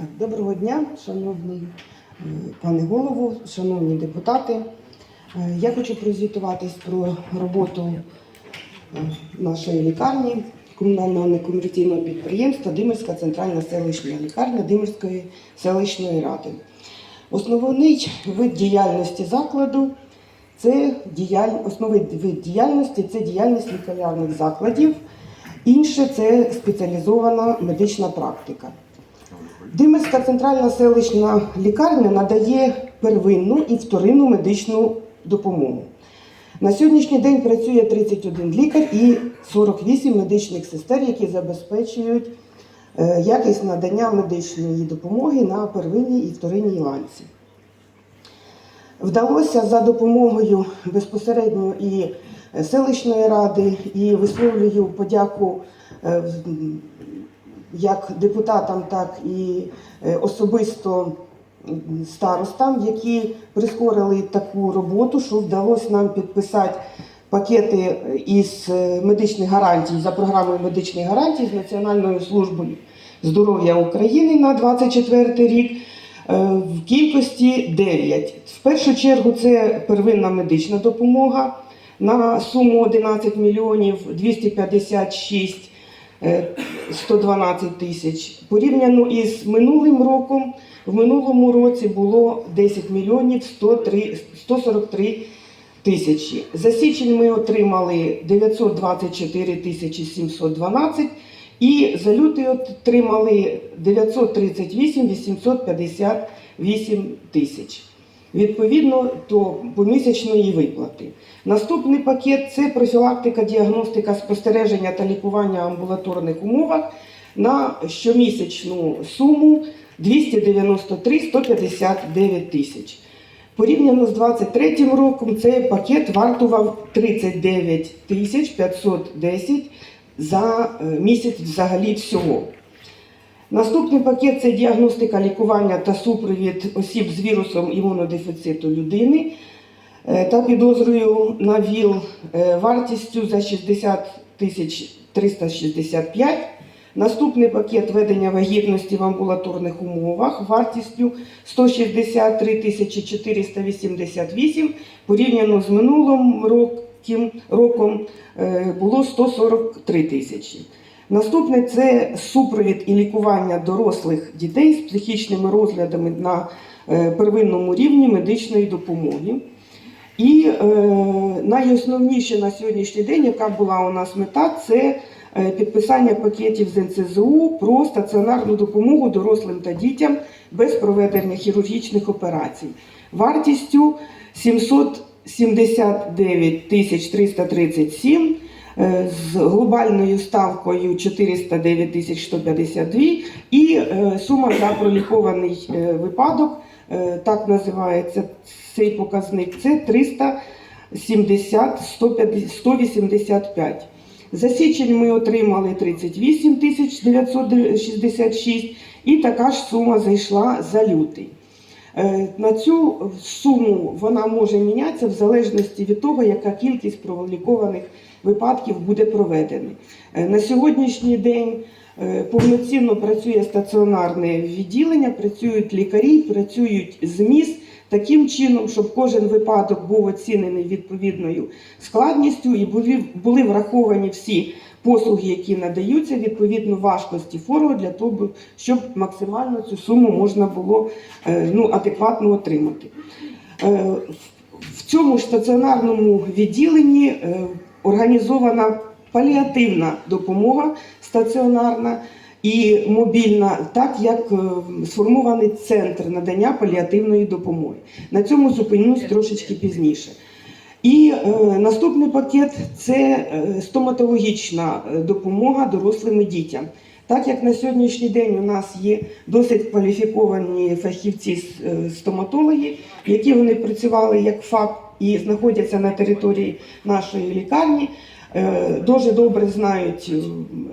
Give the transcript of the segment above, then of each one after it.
Так, доброго дня, шановний е, пане голову, шановні депутати. Е, Я хочу прозвітуватись про роботу е, нашої лікарні комунального некомерційного підприємства Димирська центральна селищна лікарня Димирської селищної ради. Основний вид діяльності закладу це діяль... основний вид діяльності це діяльність лікарняних закладів. Інше це спеціалізована медична практика. Димирська центральна селищна лікарня надає первинну і вторинну медичну допомогу. На сьогоднішній день працює 31 лікар і 48 медичних сестер, які забезпечують е, якість надання медичної допомоги на первинній і вторинній ланці. Вдалося за допомогою безпосередньо і селищної ради, і висловлюю подяку е, як депутатам, так і е, особисто старостам, які прискорили таку роботу, що вдалося нам підписати пакети із е, медичних гарантій за програмою медичних гарантій з Національною службою здоров'я України на 24 рік. е, В кількості 9. В першу чергу це первинна медична допомога на суму 11 мільйонів 256 е, 112 тисяч. Порівняно із минулим роком, в минулому році було 10 мільйонів 103 143 тисячі. За січень ми отримали 924 тисячі 712 і за лютий отримали 938 858 тисяч. Відповідно до помісячної виплати. Наступний пакет це профілактика, діагностика, спостереження та лікування в амбулаторних умовах на щомісячну суму 293 159 тисяч. Порівняно з 2023 роком цей пакет вартував 39 тисяч 510 за е, місяць взагалі всього. Наступний пакет це діагностика, лікування та супровід осіб з вірусом імунодефіциту людини е, та підозрою на ВІЛ е, вартістю за 60 тисяч 365. Наступний пакет ведення вагітності в амбулаторних умовах вартістю 163 тисячі 488 порівняно з минулим роком, роком е, було 143 тисячі. Наступне це супровід і лікування дорослих дітей з психічними розглядами на е, первинному рівні медичної допомоги. І е, найосновніше на сьогоднішній день, яка була у нас мета, це е, підписання пакетів з НЦЗУ про стаціонарну допомогу дорослим та дітям без проведення хірургічних операцій. Вартістю 779 тисяч 337 е, з глобальною ставкою 409 тисяч 152 і е, сума за пролікований е, випадок, е, так називається цей показник, це 370 185. За січень ми отримали 38 тисяч 966 і така ж сума зайшла за лютий. Е, На цю суму вона може мінятися в залежності від того, яка кількість пролікованих випадків буде проведена. Е, На сьогоднішній день е, повноцінно працює стаціонарне відділення, працюють лікарі, працюють ЗМІС таким чином, щоб кожен випадок був оцінений відповідною складністю і були, були враховані всі послуги, які надаються, відповідно важкості фору, для того, щоб максимально цю суму можна було е, ну, адекватно отримати. В цьому стаціонарному відділенні організована паліативна допомога стаціонарна і мобільна, так як е, сформований центр надання паліативної допомоги. На цьому зупинюсь трошечки пізніше. І е, наступний пакет це е, стоматологічна е, допомога дорослим і дітям. Так як на сьогоднішній день у нас є досить кваліфіковані фахівці стоматологи, які вони працювали як ФАП і знаходяться на території нашої лікарні, е, дуже добре знають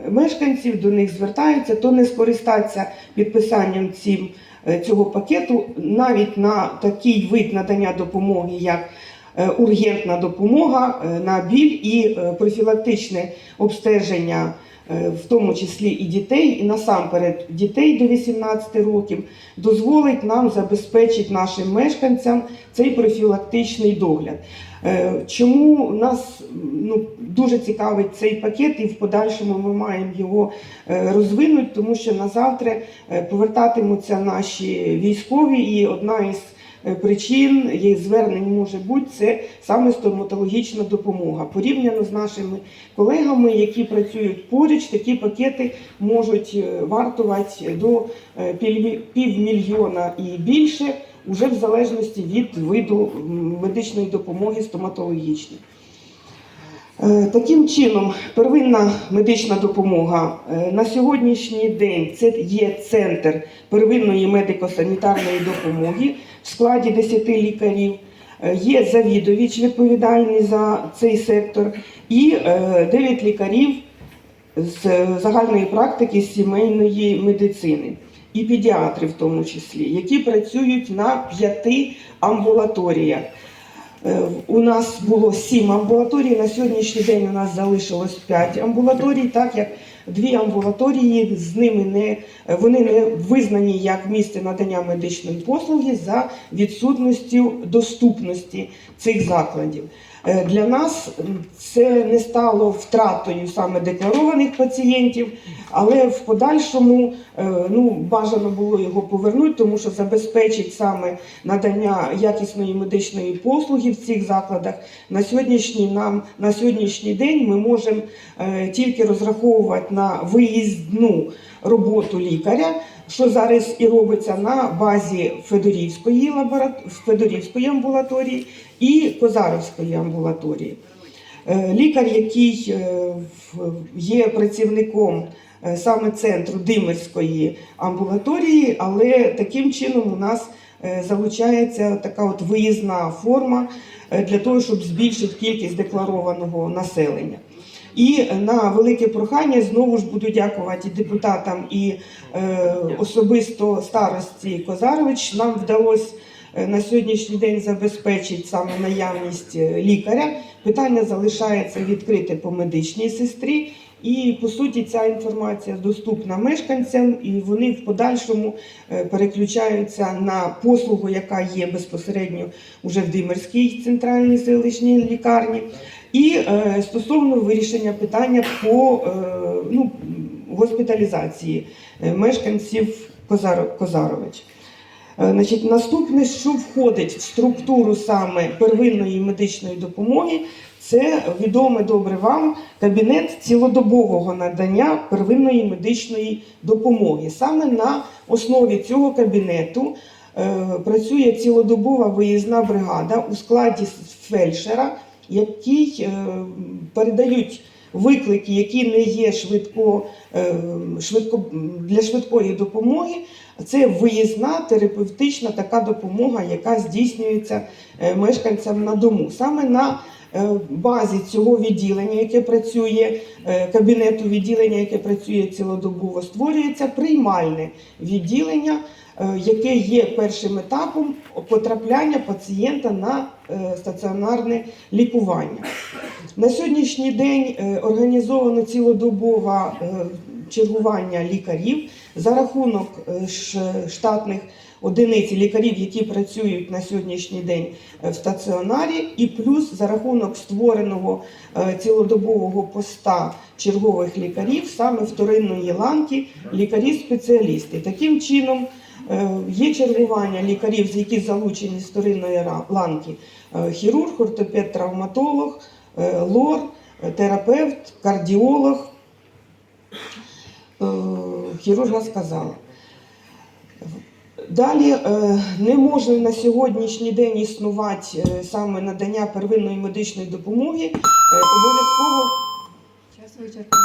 мешканців, до них звертаються, то не скористатися підписанням цим, е, цього пакету навіть на такий вид надання допомоги, як е, ургентна допомога на біль і профілактичне обстеження в тому числі і дітей, і насамперед дітей до 18 років, дозволить нам забезпечити нашим мешканцям цей профілактичний догляд. Е, Чому нас ну, дуже цікавить цей пакет, і в подальшому ми маємо його е, розвинути, тому що на завтра е, повертатимуться наші військові, і одна із е, причин їх звернень може бути це саме стоматологічна допомога. Порівняно з нашими колегами, які працюють поруч, такі пакети можуть е, вартувати до е, півмі- півмільйона і більше, уже в залежності від виду медичної допомоги стоматологічної. Е, Таким чином, первинна медична допомога е, на сьогоднішній день це є центр первинної медико-санітарної допомоги в складі 10 лікарів. Е, Є завідувач відповідальний за цей сектор, і 9 лікарів з загальної практики сімейної медицини і педіатри в тому числі, які працюють на п'яти амбулаторіях. Е, У нас було сім амбулаторій. На сьогоднішній день у нас залишилось п'ять амбулаторій, так як дві амбулаторії з ними не вони не визнані як місце надання медичної послуги за відсутністю доступності цих закладів. Е, Для нас це не стало втратою саме декларованих пацієнтів, але в подальшому е, ну, бажано було його повернути, тому що забезпечить саме надання якісної медичної послуги в цих закладах. На сьогоднішній нам на сьогоднішній день ми можемо е, тільки розраховувати на виїзну роботу лікаря. Що зараз і робиться на базі Федорівської лабора... Федорівської амбулаторії і Козаровської амбулаторії. Е, Лікар, який е, є працівником е, саме центру Димирської амбулаторії, але таким чином у нас залучається така от виїзна форма для того, щоб збільшити кількість декларованого населення. І на велике прохання знову ж буду дякувати депутатам і е, особисто старості Козарович. Нам вдалося е, на сьогоднішній день забезпечити саме наявність е, лікаря. Питання залишається відкрите по медичній сестрі. І по суті ця інформація доступна мешканцям, і вони в подальшому е, переключаються на послугу, яка є безпосередньо уже в Димирській центральній селищній лікарні. І е, стосовно вирішення питання по е, ну, госпіталізації е, мешканців Козаро- Козарович. Значить, наступне, що входить в структуру саме первинної медичної допомоги, це відоме добре вам кабінет цілодобового надання первинної медичної допомоги. Саме на основі цього кабінету е, працює цілодобова виїзна бригада у складі фельдшера, які е, передають виклики, які не є швидко, е, швидко для швидкої допомоги. Це виїзна терапевтична така допомога, яка здійснюється е, мешканцям на дому. Саме на базі цього відділення, яке працює, е, кабінету відділення, яке працює цілодобово, створюється приймальне відділення, е, яке є першим етапом потрапляння пацієнта на е, стаціонарне лікування. На сьогоднішній день е, організовано цілодобове е, чергування лікарів за рахунок е, штатних одиниць лікарів, які працюють на сьогоднішній день е, в стаціонарі, і плюс за рахунок створеного е, цілодобового поста чергових лікарів, саме вторинної ланки, лікарі-спеціалісти. Таким чином е, є чергування лікарів, які залучені з вторинної ланки: хірург, ортопед, травматолог, лор, терапевт, кардіолог. Хірурга сказала. Далі е, не можна на сьогоднішній день існувати е, саме надання первинної медичної допомоги. Е, Обов'язково Час вичерпано.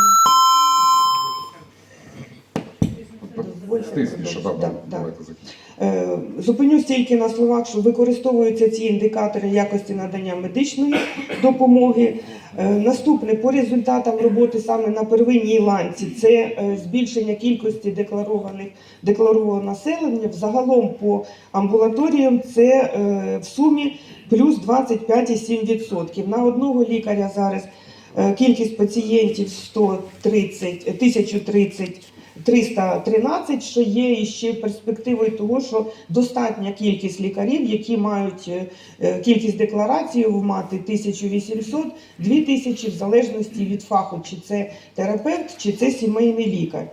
Дозвольте, Стисліше, да, да, да, да. давайте закінчимо. Е, Зупинюсь тільки на словах, що використовуються ці індикатори якості надання медичної допомоги. Е, Наступне по результатам роботи саме на первинній ланці це е, збільшення кількості декларованих декларованого населення. Взагалом по амбулаторіям це е, в сумі плюс 25,7%. На одного лікаря зараз Кількість пацієнтів 130, 1030 313, що є іще перспективою того, що достатня кількість лікарів, які мають е, кількість декларацій мати 1800, 2000 в залежності від фаху, чи це терапевт, чи це сімейний лікар.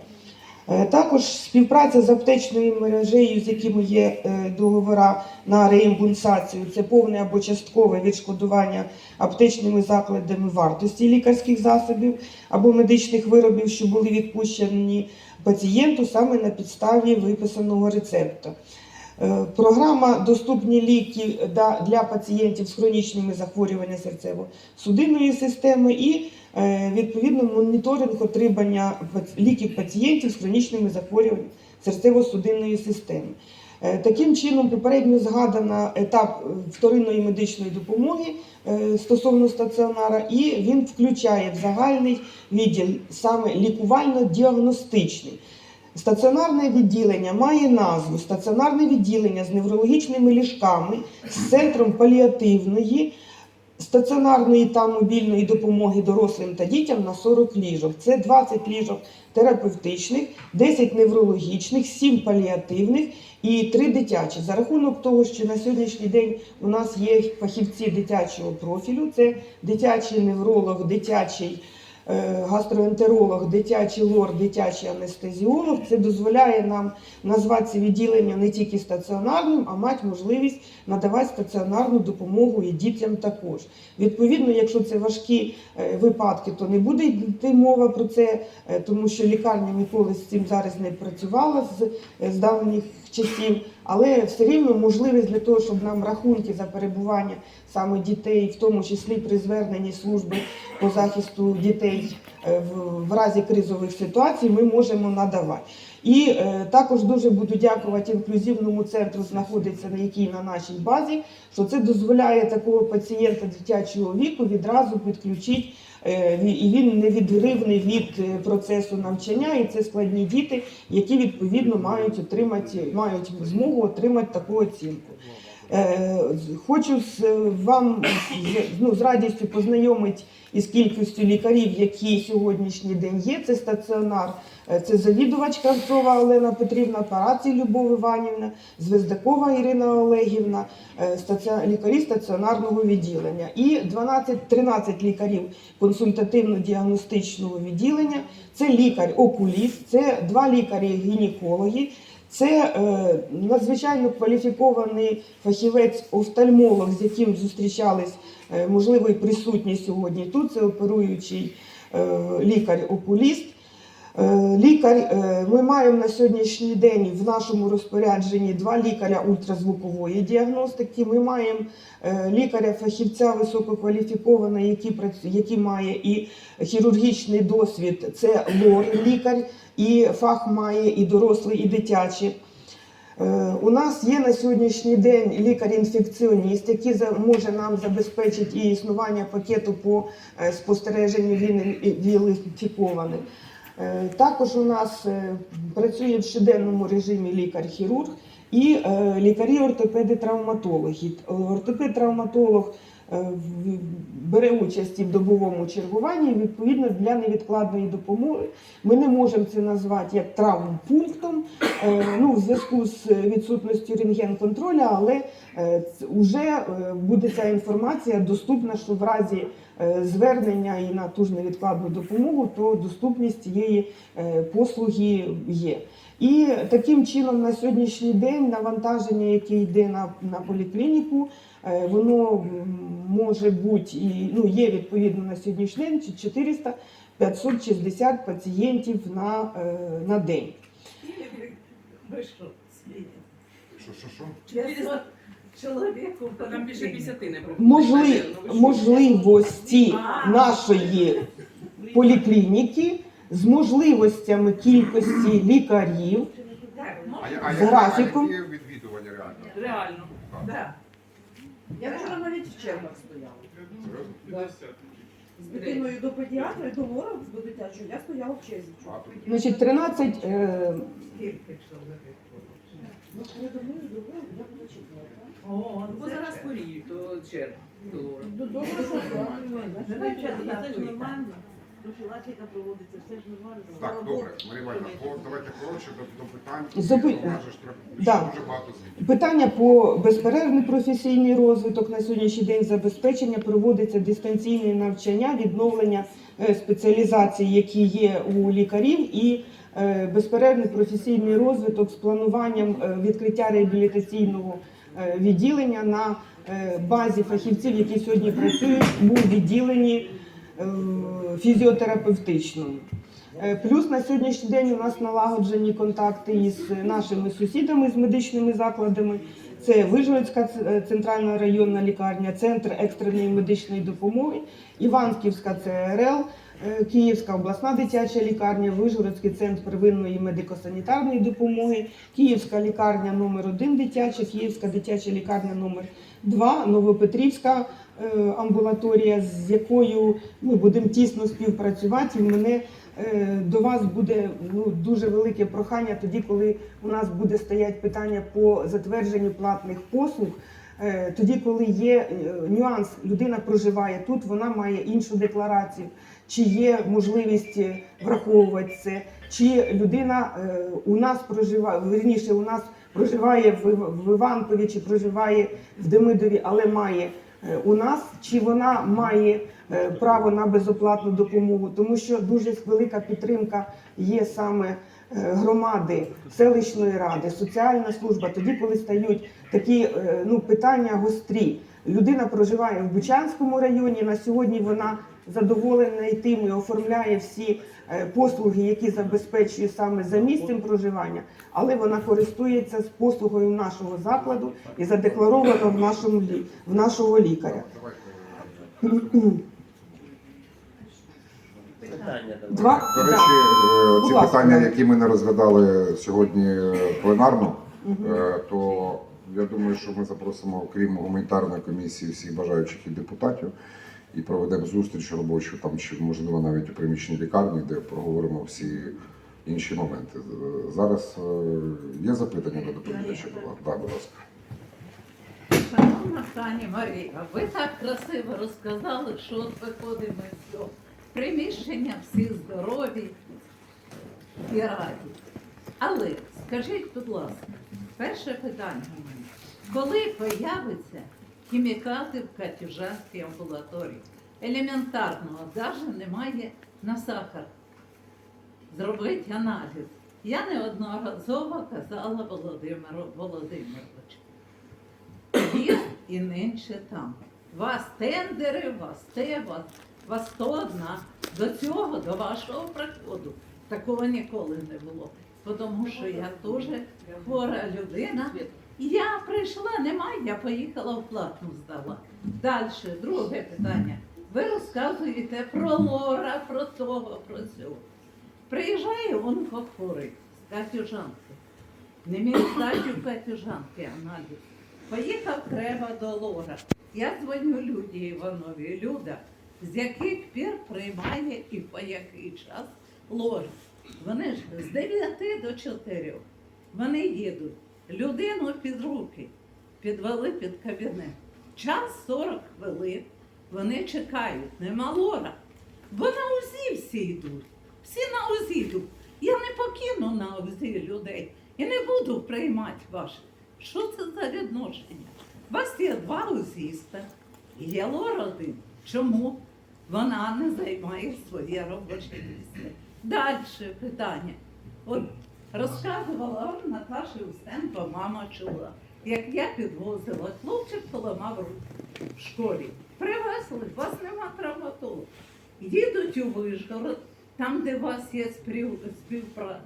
Е, Також співпраця з аптечною мережею, з якими є е, договора на реімбурсацію, це повне або часткове відшкодування аптечними закладами вартості лікарських засобів або медичних виробів, що були відпущені пацієнту саме на підставі виписаного рецепта. Е, Програма Доступні ліки для пацієнтів з хронічними захворюваннями серцево-судинної системи і е, відповідно моніторинг отримання ліків пацієнтів з хронічними захворюваннями серцево-судинної системи. Е, Таким чином, попередньо згадана етап вторинної медичної допомоги е, стосовно стаціонара, і він включає в загальний відділ саме лікувально-діагностичний. Стаціонарне відділення має назву стаціонарне відділення з неврологічними ліжками, з центром паліативної, стаціонарної та мобільної допомоги дорослим та дітям на 40 ліжок. Це 20 ліжок терапевтичних, 10 неврологічних, 7 паліативних і 3 дитячі. За рахунок того, що на сьогоднішній день у нас є фахівці дитячого профілю, це дитячий невролог, дитячий гастроентеролог, дитячий лор, дитячий анестезіолог. Це дозволяє нам назвати це відділення не тільки стаціонарним, а мати можливість надавати стаціонарну допомогу і дітям також. Відповідно, якщо це важкі е, випадки, то не буде йти мова про це, е, тому що лікарня ніколи з цим зараз не працювала з, е, з давніх часів, але все рівно можливість для того, щоб нам рахунки за перебування саме дітей, в тому числі при зверненні служби по захисту дітей е, в, в разі кризових ситуацій, ми можемо надавати. І е, також дуже буду дякувати інклюзивному центру, знаходиться на якій на нашій базі, що це дозволяє такого пацієнта дитячого віку відразу підключити, е, і він не відривний від е, процесу навчання, і це складні діти, які відповідно мають отримати, мають змогу отримати таку оцінку. Е, Хочу вам ну, з радістю познайомити із кількістю лікарів, які сьогоднішній день є. Це стаціонар, е, це завідувачка Кравцова Олена Петрівна, Парацій Любов Іванівна, Звездакова Ірина Олегівна, е, лікарі стаціонарного відділення і 12-13 лікарів консультативно-діагностичного відділення. Це лікар-окуліст, це два лікарі-гінекологи. Це е, надзвичайно кваліфікований фахівець-офтальмолог, з яким зустрічались, е, можливо, і присутні сьогодні тут. Це оперуючий е, лікар-окуліст. Е, Лікар, е, ми маємо на сьогоднішній день в нашому розпорядженні два лікаря ультразвукової діагностики. Ми маємо е, лікаря-фахівця висококваліфікованого, який який має і хірургічний досвід. Це лор-лікар, і фах має і дорослий, і дитячий. Е, У нас є на сьогоднішній день лікар-інфекціоніст, який може нам забезпечити і існування пакету по е, спостереженню віл- віл-інфікованих. Е, Також у нас е, працює в щоденному режимі лікар-хірург і е, лікарі-ортопеди-травматологи. Ортопед-травматолог бере участь в добовому чергуванні. Відповідно, для невідкладної допомоги ми не можемо це назвати як травмпунктом, ну, в зв'язку з відсутністю рентген-контролю, але вже буде ця інформація доступна, що в разі звернення і на ту ж невідкладну допомогу, то доступність цієї е, послуги є. І таким чином на сьогоднішній день навантаження, яке йде на, на поліклініку, е, воно може бути і ну, є відповідно на сьогоднішній день 400 560 пацієнтів на, е, на день. Що. Що, що, що? 500 чоловіку Там більше 50 не буде. Можли, що? можливості нашої поліклініки з можливостями кількості лікарів. Ну, А, З графіком. є відвідування реально? Реально. да. Я вчора навіть в чергах стояла. Серйозно? З дитиною до педіатра і до лора до дитячого я стояла в черзі. Значить, 13 е, Скільки чоловік? Ну, я думаю, другого я буду чекати. О, Бо зараз хворіють, то черга. До- Добре, що так. Це ж нормально. Профілактика проводиться, все ж нормально. Так, добре, Марія Іванівна, давайте коротше до, до питань. Нас треба Да. дуже багато звітів. Питання по безперервний професійний розвиток на сьогоднішній день забезпечення проводиться дистанційне навчання, відновлення е, спеціалізацій, які є у лікарів, і е, безперервний професійний розвиток з плануванням е, відкриття реабілітаційного е, відділення на е, базі фахівців, які сьогодні працюють у відділенні е, фізіотерапевтичному. Е, Плюс на сьогоднішній день у нас налагоджені контакти із нашими сусідами з медичними закладами. Це Вижгородська центральна районна лікарня, центр екстреної медичної допомоги, Іванківська ЦРЛ, е, Київська обласна дитяча лікарня, Вижгородський центр первинної медико-санітарної допомоги, Київська лікарня номер 1 дитяча, Київська дитяча лікарня номер 2 Новопетрівська е, амбулаторія, з якою ми будемо тісно співпрацювати. І мене е, до вас буде ну, дуже велике прохання тоді, коли у нас буде стоять питання по затвердженню платних послуг. Е, Тоді, коли є е, нюанс, людина проживає тут, вона має іншу декларацію, чи є можливість е, враховувати це, чи людина е, у нас проживає, верніше, у нас проживає в, Іванкові, чи проживає в Демидові, але має е, у нас, чи вона має право на безоплатну допомогу, тому що дуже велика підтримка є саме громади, селищної ради, соціальна служба. Тоді, коли стають такі ну, питання гострі. Людина проживає в Бучанському районі. На сьогодні вона задоволена і тим і оформляє всі е, послуги, які забезпечує саме за місцем проживання, але вона користується з послугою нашого закладу і задекларовано в нашому в нашого лікаря. Два До речі, е, Будь ці ласка, питання, да. які ми не розглядали сьогодні е, пленарно, то я думаю, що ми запросимо, окрім гуманітарної комісії, всіх бажаючих і депутатів, і проведемо зустріч робочу, там чи можливо навіть у приміщенні лікарні, де проговоримо всі інші моменти. Зараз е, є запитання до доповідача? Ласка. Будь ласка. Шановна пані Марія, ви так красиво розказали, що от виходимо з цього. Приміщення всі здорові і раді. Але скажіть, будь ласка, перше питання. Коли появиться хімікати в Катюжанській амбулаторії? Елементарного, навіть немає на сахар. Зробити аналіз. Я неодноразово казала Володимиру Володимировичу є і нинче там. Вас тендери, вас те, вас, вас то одна. До цього, до вашого приходу, такого ніколи не було. Тому що я теж хвора людина. Я прийшла, немає, я поїхала в платну здала. Далі, друге питання. Ви розказуєте про лора, про того, про цього. Приїжджає онкохворий з Катюжанки. Не міг здати у Катюжанки аналіз. Поїхав треба до Лора. Я дзвоню Люді Іванові. Люда, з яких пір приймає і по який час Лор. Вони ж з 9 до 4. Вони їдуть. Людину під руки підвели під кабінет. Час 40 хвилин. Вони чекають, нема Лора. Бо на УЗІ всі йдуть. Всі на УЗІ йдуть. Я не покину на УЗІ людей і не буду приймати ваше. Що це за відношення? У вас є два узіста, є лор один. Чому вона не займає своє робоче місце? Далі питання. От розказувала вам Наташа Устенко, мама чула, як я підвозила, хлопчик поламав руку в школі. Привезли, вас нема травматолога. Їдуть у Вишгород, там, де у вас є співпраця.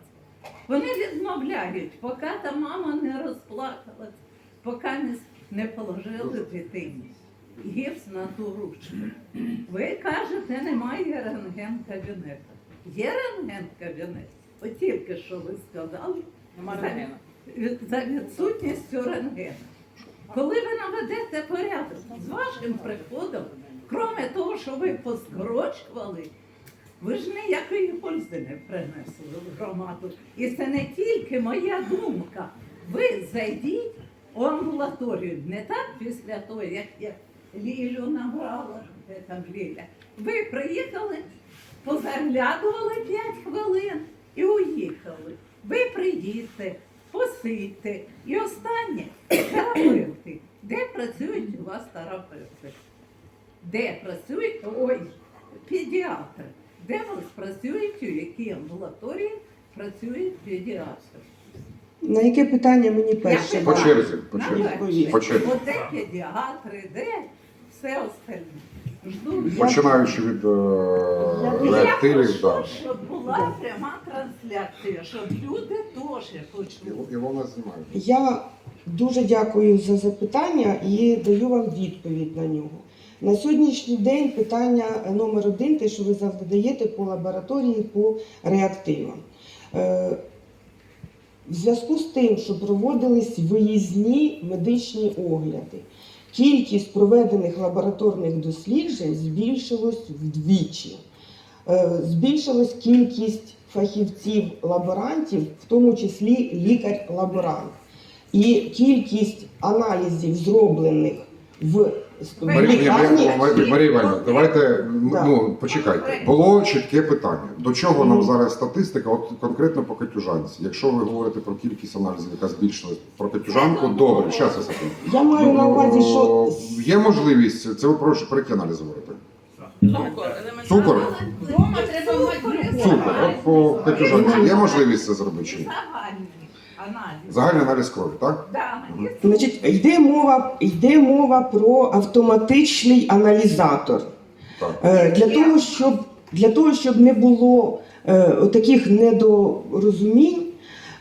Вони відмовляють, поки та мама не розплакалась, поки не, не положили дитині. Гіпс на ту ручку. Ви кажете, немає рентген кабінету. Є рентген кабінет. Тільки що ви сказали за, за відсутністю рентгена. Коли ви наведете порядок з вашим приходом, крім того, що ви поскорочували, ви ж ніякої пользи не принесли в громаду. І це не тільки моя думка. Ви зайдіть у амбулаторію не так після того, як я Лілю набрала, де там Ліля. Ви приїхали, позаглядували 5 хвилин і уїхали. Ви приїдьте, посидьте. І останнє терапевти. Де працюють у вас терапевти? Де працюють ой, педіатри? Де у вас працюють, у якій амбулаторії працюють педіатри? На яке питання мені перше? По черзі, по черзі. По черзі. От де педіатри, де все остальне. Жду. Починаючи від е, Я реактивів, прошу, да. щоб була пряма трансляція, щоб люди теж почули. І вона знімає. Я дуже дякую за запитання і даю вам відповідь на нього. На сьогоднішній день питання номер один, те, що ви задаєте по лабораторії по реактивам. Е, В зв'язку з тим, що проводились виїзні медичні огляди, кількість проведених лабораторних досліджень збільшилась вдвічі. Е, Збільшилась кількість фахівців-лаборантів, в тому числі лікар-лаборант. І кількість аналізів, зроблених в Марія. Марія, Марія Іванівна, давайте ну почекайте. Було чітке питання. До чого нам зараз статистика? От конкретно по катюжанці. Якщо ви говорите про кількість аналізів, яка збільшилась про катюжанку, добре, зараз я секунду. Я маю на увазі, що є можливість. Це ви про що про які аналізи говорите? Цукор. Цукор. От по катюжанці є можливість це зробити чи ні? Загальний аналіз. Загальний аналіз крові, так? Да, і значить, йде мова, йде мова про автоматичний аналізатор. Так. Е, Для того, щоб, для того, щоб не було е, таких недорозумінь,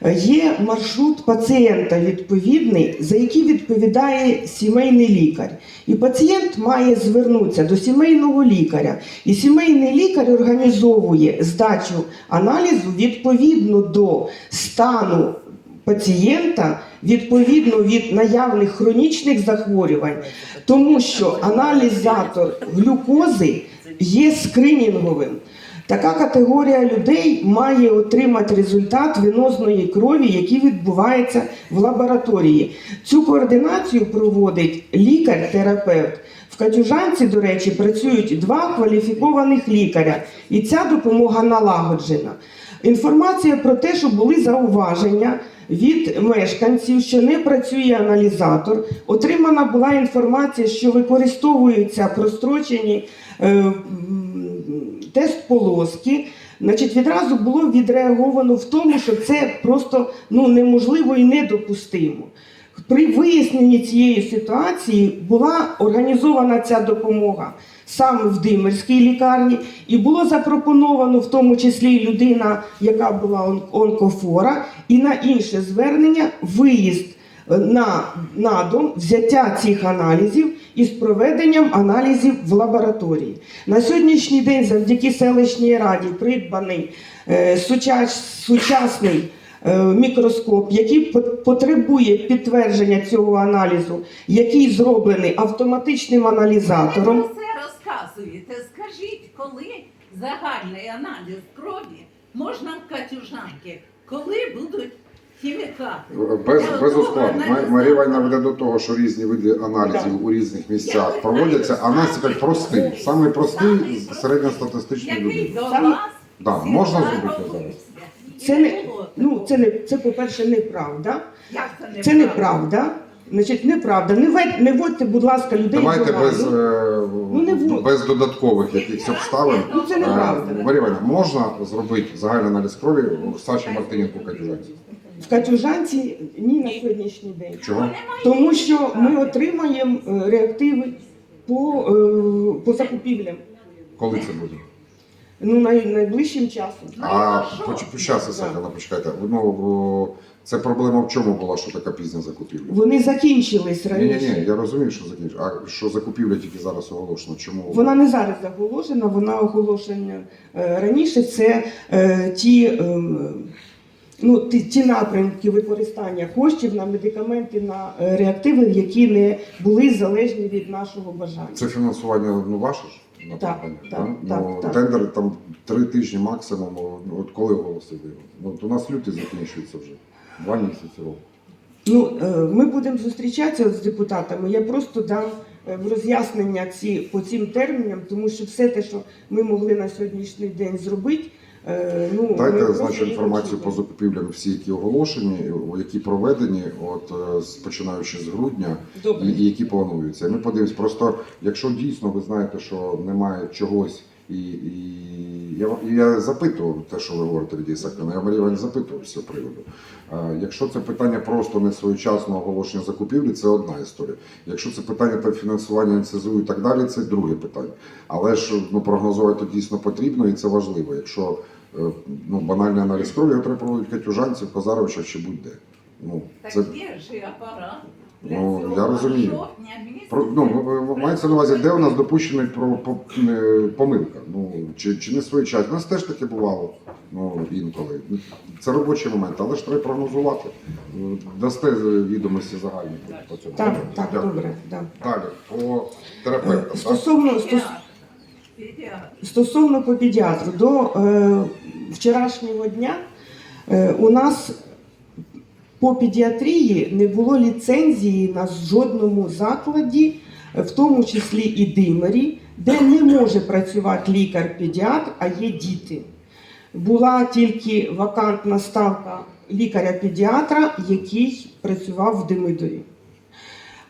е, є маршрут пацієнта відповідний, за який відповідає сімейний лікар. І пацієнт має звернутися до сімейного лікаря. І сімейний лікар організовує здачу аналізу відповідно до стану пацієнта, відповідно від наявних хронічних захворювань. Тому що аналізатор глюкози є скринінговим. Така категорія людей має отримати результат венозної крові, який відбувається в лабораторії. Цю координацію проводить лікар-терапевт. В Катюжанці, до речі, працюють два кваліфікованих лікаря, і ця допомога налагоджена. Інформація про те, що були зауваження від мешканців, що не працює аналізатор. Отримана була інформація, що використовуються прострочені е, тест полоски. Значить, відразу було відреаговано в тому, що це просто ну, неможливо і недопустимо. При виясненні цієї ситуації була організована ця допомога саме в Димирській лікарні, і було запропоновано в тому числі людина, яка була онкофора, і на інше звернення виїзд е, на, на дом, взяття цих аналізів із проведенням аналізів в лабораторії. На сьогоднішній день завдяки селищній раді придбаний е, сучас- сучасний мікроскоп, який пот- потребує підтвердження цього аналізу, який зроблений автоматичним аналізатором. про це розказуєте. Скажіть, коли загальний аналіз крові можна в Катюжанки? Коли будуть хімікати? Без, Я без готова ускладнень. Ма- аналізувати. Марія Іванівна веде до того, що різні види аналізів у різних місцях проводяться, а нас цікавить простий, самий простий середньостатистичний Який людини. до вас Да, можна зробити зараз. Це не ну це не це, по-перше, неправда. Як це неправда. Значить, неправда. Не вводь, не вводьте, будь ласка, людей. Давайте в без, оману. е, Ну, не без додаткових якихось обставин. Ну, це Е, неправда. Марія Іванівна, можна зробити загальний аналіз крові у Саші Мартиненку Катюжанці? В Катюжанці ні на сьогоднішній день. Чого? Тому що ми отримаємо е, реактиви по, е, по закупівлям. Коли це буде? Ну, най, найближчим часом. А що? поч- почався Сахана, почекайте. Ну, о, це проблема в чому була, що така пізня закупівля? Вони закінчились Ні, ні, раніше. ні, я розумію, що закінчив. А що закупівля тільки зараз оголошена? Чому? Вона не зараз оголошена, вона оголошена е, раніше. Це е, ті, е, ну, ті, ті напрямки використання коштів на медикаменти, на е, реактиви, які не були залежні від нашого бажання. Це фінансування ну, ваше ж? На Так, придбання, так, да? так, ну, так. Там три тижні максимум. От коли голоси Ну, от у нас люті закінчуються вже. Два місяці року. Ну, е, ми будемо зустрічатися з депутатами. Я просто дам е, роз'яснення ці по цим термінам, тому що все те, що ми могли на сьогоднішній день зробити, ну Дайте значу інформацію по закупівлям, всі, які оголошені, які проведені, от е, починаючи з грудня, Добре. і, і які плануються. Ми подивимось, просто якщо дійсно ви знаєте, що немає чогось, і, і я, я запитував те, що ви говорите, Лідія Сакана, я Марія запитував з цього приводу. Е, Якщо це питання просто не своєчасного оголошення закупівлі, це одна історія. Якщо це питання там фінансування НСЗУ і так далі, це друге питання. Але ж ну прогнозувати дійсно потрібно, і це важливо. Якщо е, ну банальний аналіз крові, його треба проводити Катюжанців, Козаровича чи будь-де. Ну Так це є ж і апарат. Ну, я розумію. про ну мається на увазі, де у нас допущена про, по, е, помилка. Ну чи, чи не своєчасно. У нас теж таке бувало. Ну інколи. Це робочий момент, але ж треба прогнозувати. Дасте відомості загальні по цьому. Так, так, Дякую. добре. Да. Далі по терапевтам. Стосовно стос. Стосовно по педіатру, до е, вчорашнього дня е, у нас по педіатрії не було ліцензії на жодному закладі, в тому числі і димері, де не може працювати лікар-педіатр, а є діти. Була тільки вакантна ставка лікаря-педіатра, який працював в Демидові.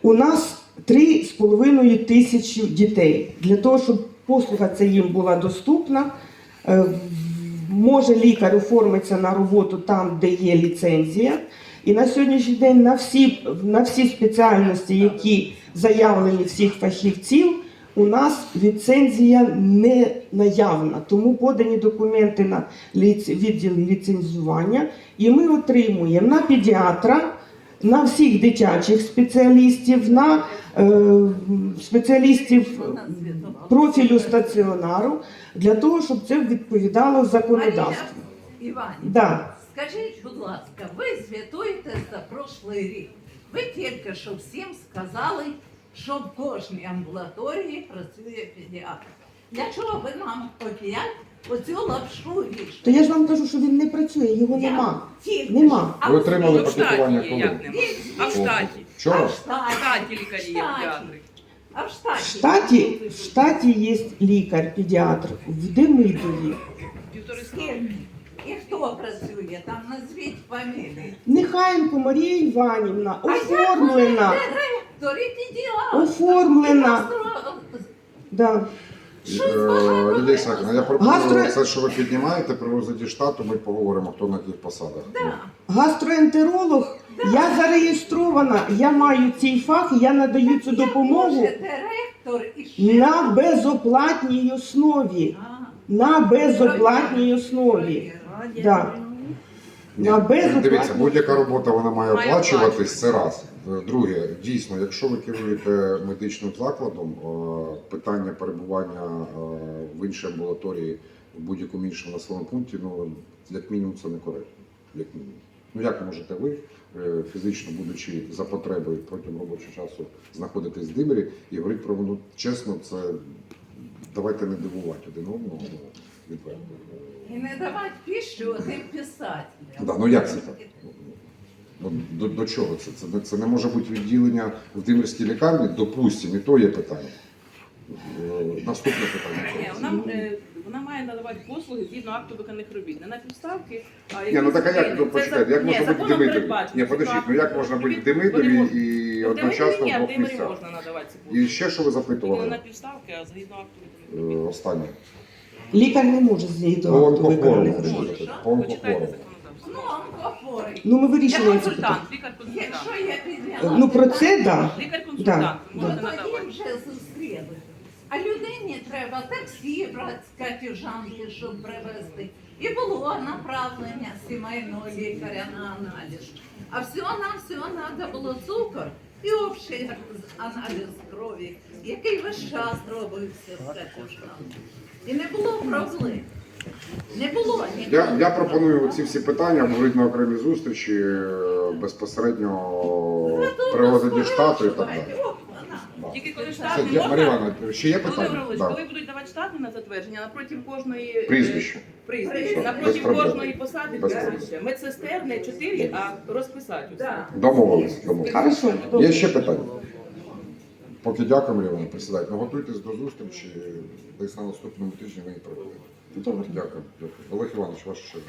У нас 3,5 тисячі дітей. Для того, щоб послуга ця їм була доступна, е, може лікар оформитися на роботу там, де є ліцензія. І на сьогоднішній день на всі, на всі спеціальності, які заявлені всіх фахівців, у нас ліцензія не наявна. Тому подані документи на відділ ліцензування, і ми отримуємо на педіатра, на всіх дитячих спеціалістів, на е, спеціалістів профілю стаціонару для того, щоб це відповідало законодавству. Іванівна, Да. Скажіть, будь ласка, ви звітуєте за прошлий рік. Ви тільки що всім сказали, що в кожній амбулаторії працює педіатр. Для чого ви нам опять оцю лапшу То я ж вам кажу, що він не працює, його Я нема. тільки Нема. що- Ви отримали Ну, в пакетування штаті коли? як нема. А в штаті? А Вчора? в В штаті. штаті лікарі є педіатри. А в штаті. В штаті, в штаті є лікар-педіатр в Демидові. Півтори ким? І хто працює? Там назвіть фамілії. Нехаєнко Марія Іванівна оформлена. Оформлена. Да. Е, Ісаківна, я пропоную Гастро- це, що ви піднімаєте при розгляді штату, ми поговоримо, хто на яких посадах. Гастроентеролог, я зареєстрована, я маю цей фах, я надаю цю допомогу директор і ще. на безоплатній основі. А, На безоплатній основі. Да. На Дивіться, будь-яка робота вона має Має оплачуватись, це раз. Друге, дійсно, якщо ви керуєте медичним закладом, е, питання перебування е, в іншій амбулаторії в будь-якому іншому населеному пункті, ну як мінімум це некоректно. Як мінімум. Ну як можете ви, е, фізично будучи за потреби протягом робочого часу, знаходитись в димері і говорити про ну чесно, це давайте не дивувати один одного ну, відверто. І не давати піщу тим писателям. Да, ну як це так? Ну, до, до чого це? Це, не- це не може бути відділення в Димирській лікарні, допустимо, і то є питання. Е, Наступне питання. Ні, вона, е, вона має надавати послуги згідно акту виконаних робіт. Не на півставки, а Ні, ну так а як, ну почекайте, як можна бути Демидові? Ні, подождіть, ну як можна бути Демидові і одночасно Ні, в в двох Демирі місцях? можна надавати ці І ще що ви Тільки не запитували? на півставки, а згідно акту Е, виконаних робіт. Останнє. Лікар не може з По до акту виконаних робіт. Почитайте законодавство. Ну, онкохворий. Ну ми Я вирішили це консультант, питання. лікар-консультант. Якщо є підв'язка. Ну про це да. Лікар-консультант, Да, можна то надавати. їм вже зустріли. А людині треба таксі брати з Катюжанки, щоб привезти. І було направлення сімейного лікаря на аналіз. А всього на всього треба було цукор і общий аналіз крові, який весь час робився з Катюжанки. І не було проблем. Не було Я, я пропоную ці всі питання обговорити на окремій зустрічі е, безпосередньо при розгляді штату і так далі. Тільки коли Все, штат я- Марія можна, Івановна, ще є Володимир питання? Володимирович, Да. коли будуть давати штатне на затвердження, напроти кожної е, Прізвище. прізвище, Без напроти проблем. кожної посади Без прізвище. Медсестер не 4, а розписати. усе. Домовились. домовились. Хорошо, Є ще питання? Поки дякуємо, вам, присідайте. Ну, готуйтесь до зустрічі. Десь на наступному тижні ми її проведемо. Добре. Дякую. Дякую. Олег Іванович, ваше черга.